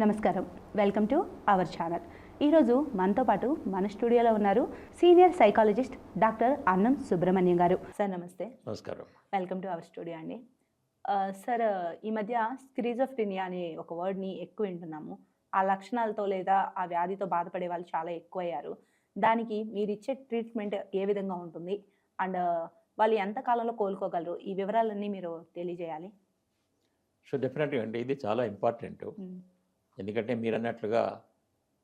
నమస్కారం. Welcome to our channel. ఈరోజు మనతో పాటు మన స్టూడియోలో ఉన్నారు సీనియర్ సైకాలజిస్ట్ డాక్టర్ అన్నం సుబ్రహ్మణ్యం గారు. సార్ నమస్తే. నమస్కారం. వెల్కమ్ టు అవర్ స్టూడియో అండి. సార్ ఈ మధ్య స్క్రీజోఫ్రినియా అనే ఒక వర్డ్ని ఎక్కువ వింటున్నాము. ఆ లక్షణాలతో లేదా ఆ వ్యాధితో బాధపడే వాళ్ళు చాలా ఎక్కువయ్యారు. దానికి మీరు ఇచ్చే ట్రీట్మెంట్ ఏ విధంగా ఉంటుంది? అండ్ వాళ్ళు ఎంత కాలంలో కోలుకోగలరు? ఈ వివరాలన్నీ మీరు తెలియజేయాలి. సో డెఫినెట్గా అండి ఇది చాలా ఇంపార్టెంట్. ఎందుకంటే మీరు అన్నట్లుగా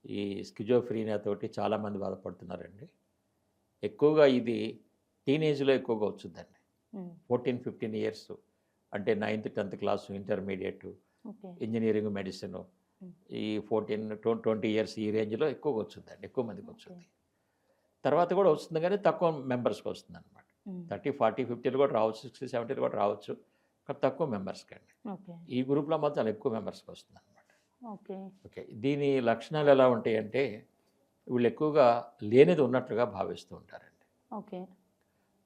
ఈ స్కిజోఫ్రీనియా తోటి చాలామంది బాధపడుతున్నారండి. ఎక్కువగా ఇది టీనేజ్లో ఎక్కువగా వచ్చిందండి. ఫోర్టీన్ ఫిఫ్టీన్ ఇయర్స్ అంటే ninth tenth class intermediate engineering medicine. ఈ ఫోర్టీన్ ట్వంటీ ఇయర్స్ ఈ రేంజ్లో ఎక్కువగా వచ్చిందండి ఎక్కువ మందికి వచ్చింది తర్వాత కూడా వస్తుంది కానీ తక్కువ మెంబర్స్కి వస్తుంది అనమాట. థర్టీ ఫార్టీ ఫిఫ్టీలు కూడా రావచ్చు సిక్స్టీ సెవెంటీలు కూడా రావచ్చు కానీ తక్కువ మెంబర్స్కి అండి ఈ గ్రూప్లో మాత్రం ఎక్కువ మెంబర్స్కి వస్తుంది ఓకే. ఓకే. దీని లక్షణాలు ఎలా ఉంటాయంటే వీళ్ళు ఎక్కువగా లేనిది ఉన్నట్లుగా భావిస్తూ ఉంటారండి. ఓకే.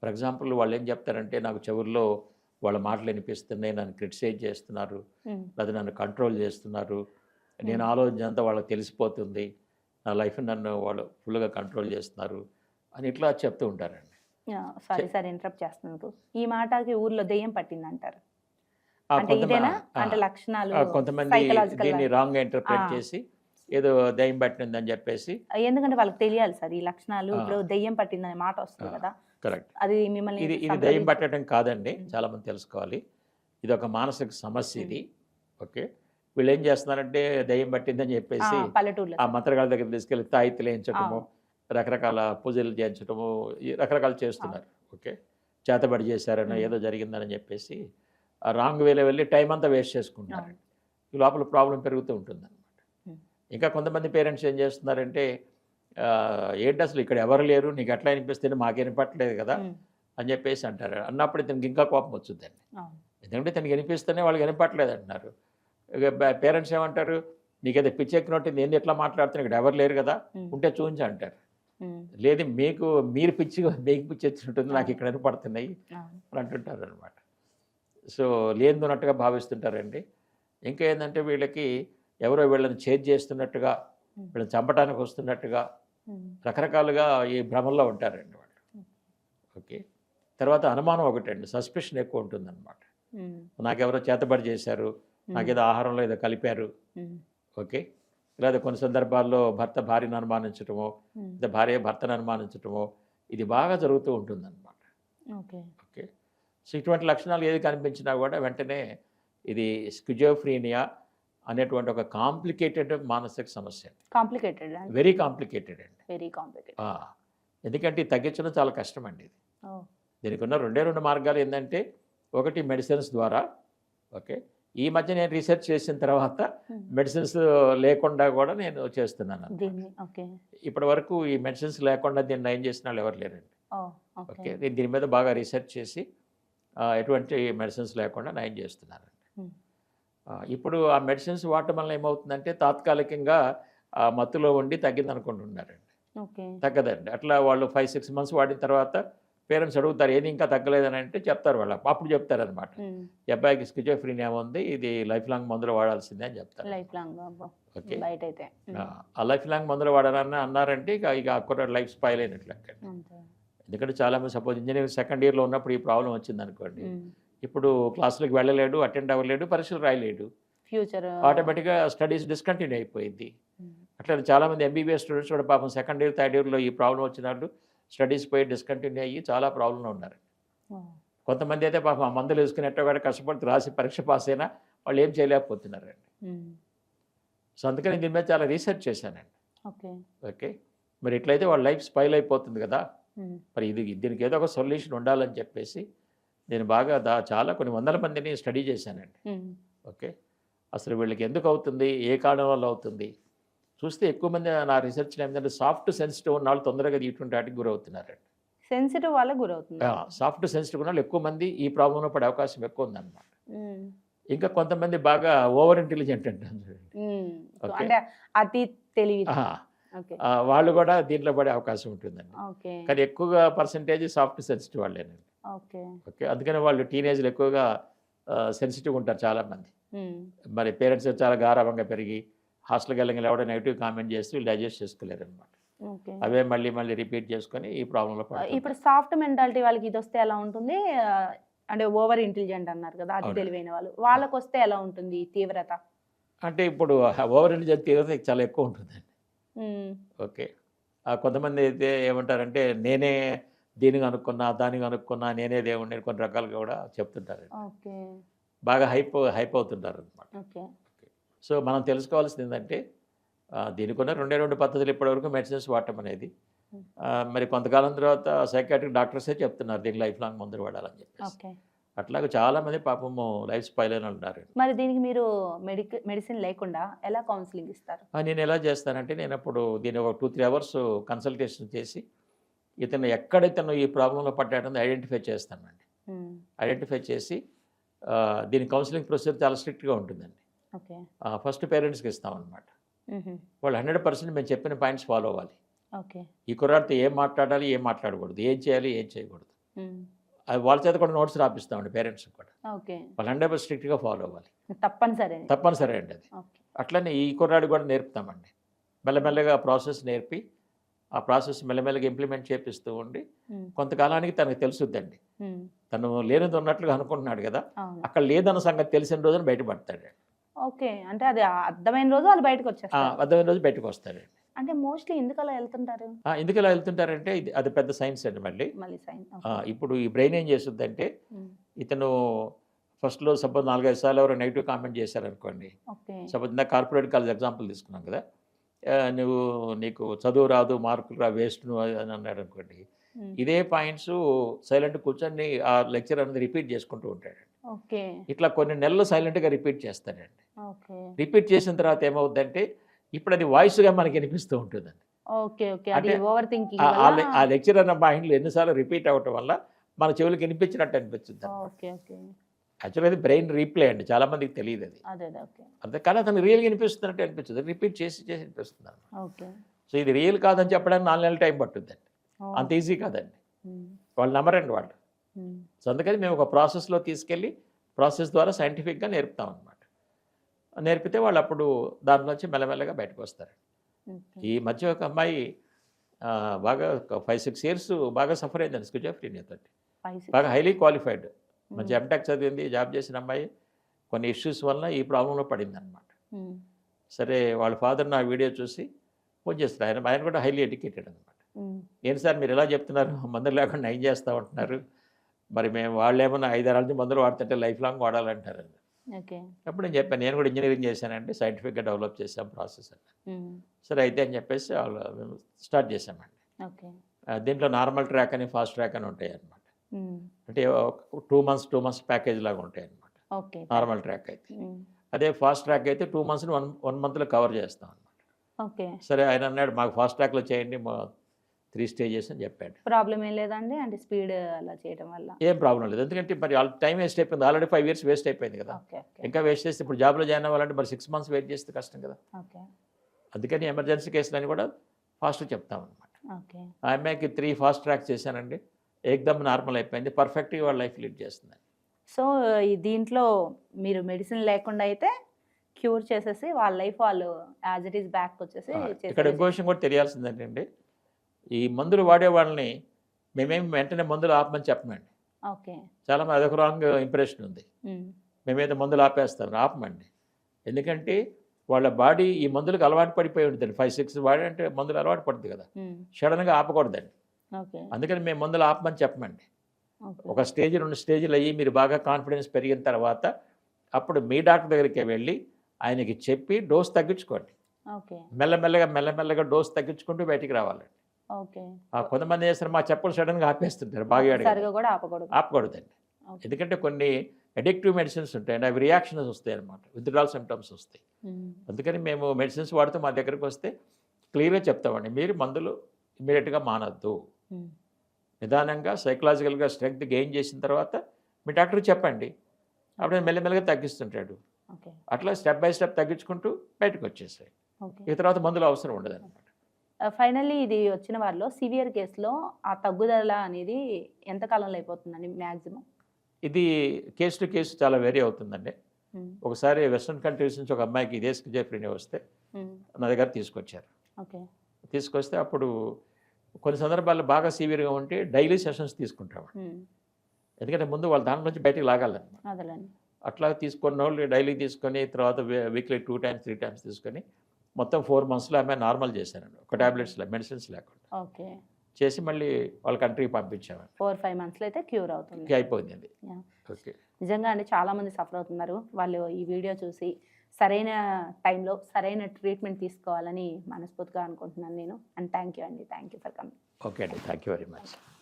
ఫర్ ఎగ్జాంపుల్ వాళ్ళు ఏం చెప్తారంటే నాకు చెవుల్లో వాళ్ళ మాటలు వినిపిస్తున్నాయి నన్ను క్రిటిసైజ్ చేస్తున్నారు. లేదా నన్ను కంట్రోల్ చేస్తున్నారు నేను. ఆలోచన అంతా వాళ్ళకి తెలిసిపోతుంది నా లైఫ్ నన్ను వాళ్ళు ఫుల్గా కంట్రోల్ చేస్తున్నారు అని ఇట్లా చెప్తూ ఉంటారండి. సారీ సార్ ఇంటరప్ట్ చేస్తున్నందుకు ఈ మాటకి ఊర్లో దెయ్యం పట్టింది అంటారు ఆ, అంటే లక్షణాలు కొంతమంది దీన్ని గా- రాంగ్గా ఇంటర్ప్రిట్ ఆ. చేసి ఏదో దయ్యం పట్టిందని చెప్పేసి ఎందుకంటే వాళ్ళకి తెలియాలి సార్ ఈ లక్షణాలు. ఇప్పుడు దెయ్యం మాట వస్తుంది. కదా కరెక్ట్ అది మిమ్మల్ని ఇది ఇది దయ్యం సంప్రదించి- పట్టడం కాదండి. చాలా మంది తెలుసుకోవాలి ఇది ఒక మానసిక సమస్య ఇది. ఓకే వీళ్ళు ఏం చేస్తున్నారంటే దయ్యం పట్టిందని చెప్పేసి పల్లెటూరులో ఆ. మంత్రగాళ్ళ దగ్గర తీసుకెళ్ళి తాయితులు వేయించటము ఆ. రకరకాల పూజలు చేయించటము ఈ రకరకాలు చేస్తున్నారు ఓకే చేతబడి చేశారని. ఏదో జరిగిందని చెప్పేసి రాంగ్ వేలో వెళ్ళి టైం అంతా వేస్ట్ చేసుకుంటున్నారు. ఈ లోపల ప్రాబ్లం పెరుగుతూ ఉంటుంది అనమాట మ్మ్. ఇంకా కొంతమంది పేరెంట్స్ ఏం చేస్తున్నారంటే ఏంటి అసలు ఇక్కడ ఎవరు లేరు నీకు ఎట్లా అనిపిస్తుంది మాకు వినపట్లేదు కదా. అని చెప్పేసి అంటారు అన్నప్పుడు ఇతనికి ఇంకా కోపం వచ్చిందండి. ఎందుకంటే తనకి వినిపిస్తేనే వాళ్ళకి వినపట్లేదు అంటున్నారు పేరెంట్స్ ఏమంటారు నీకేదో పిచ్చెక్కినట్టు నేను ఎట్లా మాట్లాడుతున్నా ఇక్కడ ఎవరు లేరు కదా. ఉంటే చూపించి అంటారు. లేదు మీకు మీరు పిచ్చి మీకు పిచ్చి వచ్చినట్టుంది నాకు ఇక్కడ వినపడుతున్నాయి. అని అంటుంటారు అనమాట సో లేనిదున్నట్టుగా భావిస్తుంటారండి. ఇంకా ఏంటంటే వీళ్ళకి ఎవరో వీళ్ళని చేజ్ చేస్తున్నట్టుగా. వీళ్ళని చంపడానికి వస్తున్నట్టుగా. రకరకాలుగా ఈ భ్రమంలో ఉంటారండి వాళ్ళు. ఓకే. తర్వాత అనుమానం ఒకటండి. సస్పెషన్ ఎక్కువ ఉంటుందన్నమాట. నాకెవరో చేతబడి చేశారు నాకేదో ఆహారంలో ఏదో కలిపారు. ఓకే. లేదా కొన్ని సందర్భాల్లో భర్త భార్యను అనుమానించటమో. లేదా భార్య భర్తను అనుమానించటమో ఇది బాగా జరుగుతూ ఉంటుందన్నమాట. Okay okay. సో ఇటువంటి లక్షణాలు ఏది కనిపించినా కూడా వెంటనే ఇది స్కిజోఫ్రీనియా అనేటువంటి ఒక కాంప్లికేటెడ్ మానసిక సమస్య. కాంప్లికేటెడ్ వెరీ కాంప్లికేటెడ్ అండి. Very complicated. ఎందుకంటే తగ్గించడం చాలా కష్టం అండి ఇది. దీనికి ఉన్న రెండే రెండు మార్గాలు ఏంటంటే ఒకటి మెడిసిన్స్ ద్వారా ఓకే. ఈ మధ్య నేను రీసెర్చ్ చేసిన తర్వాత. మెడిసిన్స్ లేకుండా కూడా నేను చేస్తున్నాను ఇప్పటి వరకు ఈ మెడిసిన్స్ లేకుండా దీన్ని నయం చేసిన వాళ్ళు ఎవరు లేరండి. ఓకే. దీని మీద బాగా రీసెర్చ్ చేసి ఎటువంటి మెడిసిన్స్ లేకుండా నయం చేస్తున్నానండి. ఆ, ఇప్పుడు ఆ మెడిసిన్స్ వాడటం వల్ల ఏమవుతుందంటే తాత్కాలికంగా ఆ మత్తులో ఉండి తగ్గింది అనుకుంటున్నారండి తగ్గదండి. అట్లా వాళ్ళు ఫైవ్ సిక్స్ మంత్స్ వాడిన తర్వాత పేరెంట్స్ అడుగుతారు ఏది ఇంకా తగ్గలేదని అంటే చెప్తారు వాళ్ళు అప్పుడు చెప్తారనమాట మ్మ్. ఈ అబ్బాయికి స్కిజోఫ్రీనియా ఉంది ఇది లైఫ్ లాంగ్ మందులు వాడాల్సిందే అని చెప్తారు. Life long okay. ఆ, లైఫ్ లాంగ్ మందులు వాడాలని అన్నారంటే ఇక ఇక లైఫ్ స్పైల్ అయినట్లు ఎందుకంటే చాలామంది సపోజ్ ఇంజనీరింగ్ సెకండ్ ఇయర్లో ఉన్నప్పుడు ఈ ప్రాబ్లం వచ్చింది అనుకోండి. ఇప్పుడు క్లాసులకు వెళ్ళలేడు అటెండ్ అవ్వలేడు పరీక్షలు రాయలేడు. ఫ్యూచర్ ఆటోమేటిక్గా స్టడీస్ డిస్కంటిన్యూ అయిపోయింది. అట్లా చాలామంది ఎంబీబీఎస్ స్టూడెంట్స్ కూడా పాపం సెకండ్ ఇయర్ థర్డ్ ఇయర్లో ఈ ప్రాబ్లం వచ్చినప్పుడు స్టడీస్ పోయి డిస్కంటిన్యూ అయ్యి చాలా ప్రాబ్లంలో ఉన్నారు. కొంతమంది అయితే పాపం ఆ మందులు వేసుకునేట్టు కూడా కష్టపడుతూ రాసి పరీక్ష పాస్ అయినా వాళ్ళు ఏం చేయలేకపోతున్నారండి. సో అందుకని దీని మీద చాలా రీసెర్చ్ చేశానండి. ఓకే. ఓకే. మరి ఇట్లయితే వాళ్ళ లైఫ్ స్పైల్ అయిపోతుంది కదా. మరి ఇది దీనికి ఏదో ఒక సొల్యూషన్ ఉండాలని చెప్పేసి నేను బాగా దా చాలా కొన్ని వందల మందిని స్టడీ చేశానండి. ఓకే. అసలు వీళ్ళకి ఎందుకు అవుతుంది? ఏ కారణం వల్ల అవుతుంది? చూస్తే ఎక్కువ మంది నా రీసెర్చ్ ఏంటంటే సాఫ్ట్ సెన్సిటివ్ ఉన్న వాళ్ళు తొందరగా ఇటువంటి వాటికి గురవుతున్నారండి. సెన్సిటివ్ వాళ్ళకి గురవుతుంది సాఫ్ట్ సెన్సిటివ్ ఉన్న వాళ్ళు ఎక్కువ మంది ఈ ప్రాబ్లంలో పడే అవకాశం ఎక్కువ ఉందన్నమాట. ఇంకా కొంతమంది బాగా ఓవర్ ఇంటెలిజెంట్. అంటే అతి తెలివి వాళ్ళు కూడా దీంట్లో పడే అవకాశం ఉంటుందండి. కానీ ఎక్కువగా పర్సంటేజ్ సాఫ్ట్ సెన్సిటివ్ వాళ్ళేనండి. ఓకే. ఓకే. అందుకని వాళ్ళు టీనేజ్లో ఎక్కువగా సెన్సిటివ్ ఉంటారు చాలామంది. మ్మ్. మరి పేరెంట్స్ చాలా గారాభంగా పెరిగి హాస్టల్కి వెళ్ళి ఎవడో నెగిటివ్ కామెంట్ చేస్తే వీళ్ళు డైజెస్ట్ చేసుకోలేరు అనమాట అవే మళ్ళీ మళ్ళీ రిపీట్ చేసుకొని ఈ ప్రాబ్లంలో ఇప్పుడు సాఫ్ట్ మెంటాలిటీ వాళ్ళకి ఇది వస్తే ఎలా ఉంటుంది? అంటే ఓవర్ ఇంటెలిజెంట్ అన్నారు కదా అవును. తెలివైన వాళ్ళు. వాళ్ళకి వస్తే ఎలా ఉంటుంది తీవ్రత? అంటే ఇప్పుడు ఓవర్ ఇంటెలిజెన్స్ తీవ్రత చాలా ఎక్కువ ఉంటుందండి. Um, okay. ఆ కొంతమంది అయితే ఏమంటారంటే నేనే దీనికి అనుకున్నా దానికి అనుకున్నా నేనే దేవుడిని కొన్ని రకాలుగా కూడా చెప్తుంటారు బాగా హైప్ హైప్ అవుతుంటారు అనమాట ఓకే. సో మనం తెలుసుకోవాల్సింది ఏంటంటే ఆ, దీనికి ఉన్న రెండే రెండు పద్ధతులు ఇప్పటివరకు మెడిసిన్స్ వాడటం అనేది. మరి కొంతకాలం తర్వాత సైకాట్రిక్ డాక్టర్సే చెప్తున్నారు దీనికి లైఫ్ లాంగ్ మందులు వాడాలని చెప్పేసి. అట్లాగే చాలా మంది పాపము లైఫ్ స్పైల్ అని ఉన్నారు మరి దీనికి మీరు మెడిక మెడిసిన్ లేకుండా ఎలా కౌన్సిలింగ్ ఇస్తారు? నేను ఎలా చేస్తానంటే నేను అప్పుడు దీని ఒక టూ త్రీ అవర్స్ కన్సల్టేషన్ చేసి ఇతను ఎక్కడ ఇతను ఈ ప్రాబ్లంలో పడ్డాడని ఐడెంటిఫై చేస్తానండి. ఐడెంటిఫై చేసి దీని కౌన్సిలింగ్ ప్రొసీజర్ చాలా స్ట్రిక్ట్గా ఉంటుందండి. ఓకే. ఫస్ట్ పేరెంట్స్కి ఇస్తామన్నమాట. వాళ్ళు హండ్రెడ్ పర్సెంట్ మేము చెప్పిన పాయింట్స్ ఫాలో అవ్వాలి. ఓకే. ఈ కుర్రాడితో ఏం మాట్లాడాలి ఏం మాట్లాడకూడదు. ఏం చేయాలి ఏం చేయకూడదు. వాళ్ళ చేత కూడా నోట్స్ రాపిస్తామండి పేరెంట్స్కి కూడా. వాళ్ళు హండ్రెడ్ పర్సెంట్ స్ట్రిక్ట్గా ఫాలో అవ్వాలి. తప్పనిసరి తప్పనిసరి అండి అది. అట్లనే ఈ కుర్రాడికి కూడా నేర్పుతామండి. మెల్లమెల్లగా ప్రాసెస్ నేర్పి ఆ ప్రాసెస్ మెల్లమెల్లగా ఇంప్లిమెంట్ చేపిస్తూ ఉండి కొంతకాలానికి తనకు తెలుసుద్దండి. తను లేనిది ఉన్నట్లుగా అనుకుంటున్నాడు కదా అక్కడ లేదన్న సంగతి తెలిసిన రోజున బయటపడతాడు ఓకే. అంటే అది అర్థమైన రోజు వాళ్ళు బయటకు ఆ, వచ్చేస్తారు అర్థమైన రోజు బయటకు వస్తాడండి. అంటే మోస్ట్లీ ఎందుకు అలా వెళ్తుంటారు? ఎందుకు ఇలా వెళ్తుంటారంటే ఇది అది పెద్ద సైన్స్ అండి మళ్ళీ. మళ్ళీ సైన్ ఆ, ఇప్పుడు ఈ బ్రెయిన్ ఏం చేస్తుందంటే ఇతను ఫస్ట్లో సపోజ్ నాలుగైదు సార్లు ఎవరు నెగిటివ్ కామెంట్ చేశారనుకోండి. ఓకే. సపోజ్ ఇందాక కార్పొరేట్ కాలేజ్ ఎగ్జాంపుల్ తీసుకున్నాం కదా. ఆ, నువ్వు నీకు చదువు రాదు మార్కులు రా వేస్ట్ నువ్వు అని అన్నాడు అనుకోండి. ఇదే పాయింట్స్ సైలెంట్ కూర్చొని ఆ లెక్చర్ అనేది రిపీట్ చేసుకుంటూ ఉంటాడు. ఓకే. ఇట్లా కొన్ని నెలలు సైలెంట్గా రిపీట్ చేస్తాడండి. ఓకే. రిపీట్ చేసిన తర్వాత ఏమవుద్దంటే ఇప్పుడు అది వాయిస్గా మనకి వినిపిస్తూ ఉంటుందండి. Okay okay. అది అంటే ఓవర్ థింకింగ్ ఆ- లెక్చర్ అన్న మైండ్లో ఎన్నిసార్లు రిపీట్ అవ్వటం వల్ల మన చెవులకు వినిపించినట్టు అనిపిస్తుంది ఓకే ఓకే. యాక్చువల్గా అది బ్రెయిన్ రీప్లే అండి. చాలా మందికి తెలియదు అది. అంతే కానీ అతను రియల్గా వినిపిస్తున్నట్టు అనిపిస్తుంది. రిపీట్ చేసి చేసి. ఓకే. సో ఇది రియల్ కాదని చెప్పడానికి నాలుగు నెలల టైం పట్టుద్దండి. అంత ఈజీ కాదండి. వాళ్ళు నమ్మరండి వాళ్ళు. సో అందుకని మేము ఒక ప్రాసెస్లో తీసుకెళ్ళి ప్రాసెస్ ద్వారా సైంటిఫిక్గా నేర్పుతాం అనమాట నేర్పితే వాళ్ళు అప్పుడు దాంట్లోంచి మెల్లమెల్లగా బయటకు వస్తారు. ఈ మధ్య ఒక అమ్మాయి బాగా ఒక ఫైవ్ సిక్స్ ఇయర్స్ బాగా సఫర్ అయిందండి స్కిజోఫ్రీనియాతో Five, six. బాగా హైలీ క్వాలిఫైడ్ మంచి ఎంటెక్ చదివింది జాబ్ చేసిన అమ్మాయి. కొన్ని ఇష్యూస్ వల్ల ఈ ప్రాబ్లంలో పడింది అనమాట ఉమ్, సరే వాళ్ళ ఫాదర్ నా వీడియో చూసి ఫోన్ చేస్తారు ఆయన ఆయన కూడా హైలీ ఎడ్యుకేటెడ్ అనమాట ఏంటి సార్ మీరు ఎలా చెప్తున్నారు? మందులు లేకుండా ఏం చేస్తూ ఉంటున్నారు? మరి మేము వాళ్ళు ఏమన్నా ఐదారు నుంచి మందులు వాడుతుంటే లైఫ్ లాంగ్ వాడాలంటారు. అప్పుడు నేను చెప్పాను నేను కూడా ఇంజనీరింగ్ చేశానంటే సైంటిఫిక్గా డెవలప్ చేసాం ప్రాసెస్ అని. సరే అయితే అని చెప్పేసి వాళ్ళు స్టార్ట్ చేసామండి దీంట్లో నార్మల్ ట్రాక్ అని ఫాస్ట్ ట్రాక్ అని ఉంటాయి అన్నమాట ఉమ్, అంటే two months two months package లాగా ఉంటాయి అన్నమాట ఓకే. నార్మల్ ట్రాక్ అయితే. అదే ఫాస్ట్ ట్రాక్ అయితే టూ మంత్స్ వన్ వన్ మంత్లో కవర్ చేస్తాం అన్నమాట ఓకే. సరే ఆయన అన్నాడు మాకు ఫాస్ట్ ట్రాక్లో చేయండి త్రీ స్టేజెస్ అని చెప్పాడు. ప్రాబ్లం ఏం లేదండి అంటే స్పీడ్ అలా చేయడం వల్ల. ఏం ప్రాబ్లం లేదు. ఎందుకంటే మరి వాళ్ళ టైం వేస్ట్ అయిపోయింది. ఆల్రెడీ ఫైవ్ ఇయర్స్ వేస్ట్ అయిపోయింది కదా. ఇంకా వేస్ట్ చేస్తే ఇప్పుడు జాబ్లో జాయిన్ అవ్వాలంటే మరి సిక్స్ మంత్స్ వెయిట్ చేస్తే కష్టం కదా. ఓకే. అందుకని ఎమర్జెన్సీ కేసులని కూడా ఫాస్ట్ చెప్తాం అనమాట ఓకే. ఆ అమ్మాయికి త్రీ ఫాస్ట్ ట్రాక్ చేశానండి. ఏకదమ్ నార్మల్ అయిపోయింది. పర్ఫెక్ట్గా వాళ్ళ లైఫ్ లీడ్ చేస్తుంది సో ఈ దీంట్లో మీరు మెడిసిన్ లేకుండా అయితే క్యూర్ చేసేసి వాళ్ళ లైఫ్ వాళ్ళు యాజ్ ఇట్ ఈస్ బ్యాక్ వచ్చేసి ఇక్కడ ఇంకో విషయం కూడా తెలియాల్సింది ఏంటంటే ఈ మందులు వాడే వాళ్ళని మేమేం వెంటనే మందులు ఆపమని చెప్పమండి. చాలా మంది అదొక రాంగ్ ఇంప్రెషన్ ఉంది. మేమేదో మందులు ఆపేస్తాం ఆపమండి. ఎందుకంటే వాళ్ళ బాడీ ఈ మందులకు అలవాటు పడిపోయి ఉంటుంది ఫైవ్ సిక్స్ వాడంటే మందులు అలవాటు పడుతుంది కదా. సడన్గా ఆపకూడదండి. అందుకని మేము మందులు ఆపమని చెప్పమండి. ఒక స్టేజ్ రెండు స్టేజ్లు అయ్యి మీరు బాగా కాన్ఫిడెన్స్ పెరిగిన తర్వాత అప్పుడు మీ డాక్టర్ దగ్గరికి వెళ్ళి ఆయనకి చెప్పి డోస్ తగ్గించుకోండి. మెల్లమెల్లగా మెల్లమెల్లగా డోస్ తగ్గించుకుంటూ బయటికి రావాలండి. కొంతమంది చేస్తారు? మా చెప్పులు సడన్గా ఆపేస్తుంటారు బాగా ఆపకూడదు. ఆపకూడదండి. ఎందుకంటే కొన్ని అడిక్టివ్ మెడిసిన్స్ ఉంటాయండి అవి రియాక్షన్స్ వస్తాయి అనమాట విత్డ్రాల్ సిమ్టమ్స్ వస్తాయి అందుకని మేము మెడిసిన్స్ వాడుతూ మా దగ్గరికి వస్తే క్లియర్గా చెప్తామండి మీరు మందులు ఇమీడియట్గా మానద్దు. నిదానంగా సైకలాజికల్గా స్ట్రెంగ్త్ గెయిన్ చేసిన తర్వాత మీ డాక్టర్ చెప్పండి. అప్పుడు మెల్లమెల్లగా తగ్గిస్తుంటాడు. అట్లా స్టెప్ బై స్టెప్ తగ్గించుకుంటూ బయటకు వచ్చేసాయి ఇక తర్వాత మందులు అవసరం ఉండదు అనమాట ఫైనల్లీ ఇది వచ్చిన వారిలో సివియర్ కేసులో ఆ తగ్గుదల అనేది ఎంత కాలంలో అయిపోతుందండి మ్యాక్సిమం ఇది కేసు టు కేసు చాలా వేరీ అవుతుందండి. ఒకసారి వెస్ట్రన్ కంట్రీస్ నుంచి ఒక అమ్మాయికి ఇదే స్కిజోఫ్రీనియా వస్తే నా దగ్గర తీసుకొచ్చారు. ఓకే. తీసుకొస్తే అప్పుడు కొన్ని సందర్భాల్లో బాగా సివియర్గా ఉంటే డైలీ సెషన్స్ తీసుకుంటాం ఉమ్, ఎందుకంటే ముందు వాళ్ళ దాంట్లో నుంచి బయటికి లాగాలని అదేలేండి. అట్లా తీసుకున్న వాళ్ళు డైలీ తీసుకొని తర్వాత weekly two times three times తీసుకొని మొత్తం ఫోర్ మంత్స్లో ఆమె నార్మల్ చేశానండి ఒక టాబ్లెట్స్ మెడిసిన్స్ లేకుండా. ఓకే. చేసి మళ్ళీ వాళ్ళ కంట్రీకి పంపించాము ఫోర్ ఫైవ్ మంత్స్లో అయితే క్యూర్ అవుతుంది. అయిపోయింది Yeah. ఓకే. నిజంగా అండి చాలా మంది సఫర్ అవుతున్నారు. వాళ్ళు ఈ వీడియో చూసి సరైన టైంలో సరైన ట్రీట్మెంట్ తీసుకోవాలని మనస్ఫూర్తిగా అనుకుంటున్నాను నేను. అండ్ థ్యాంక్ యూ అండి. Thank you for coming. Okay అండి. Thank you very much.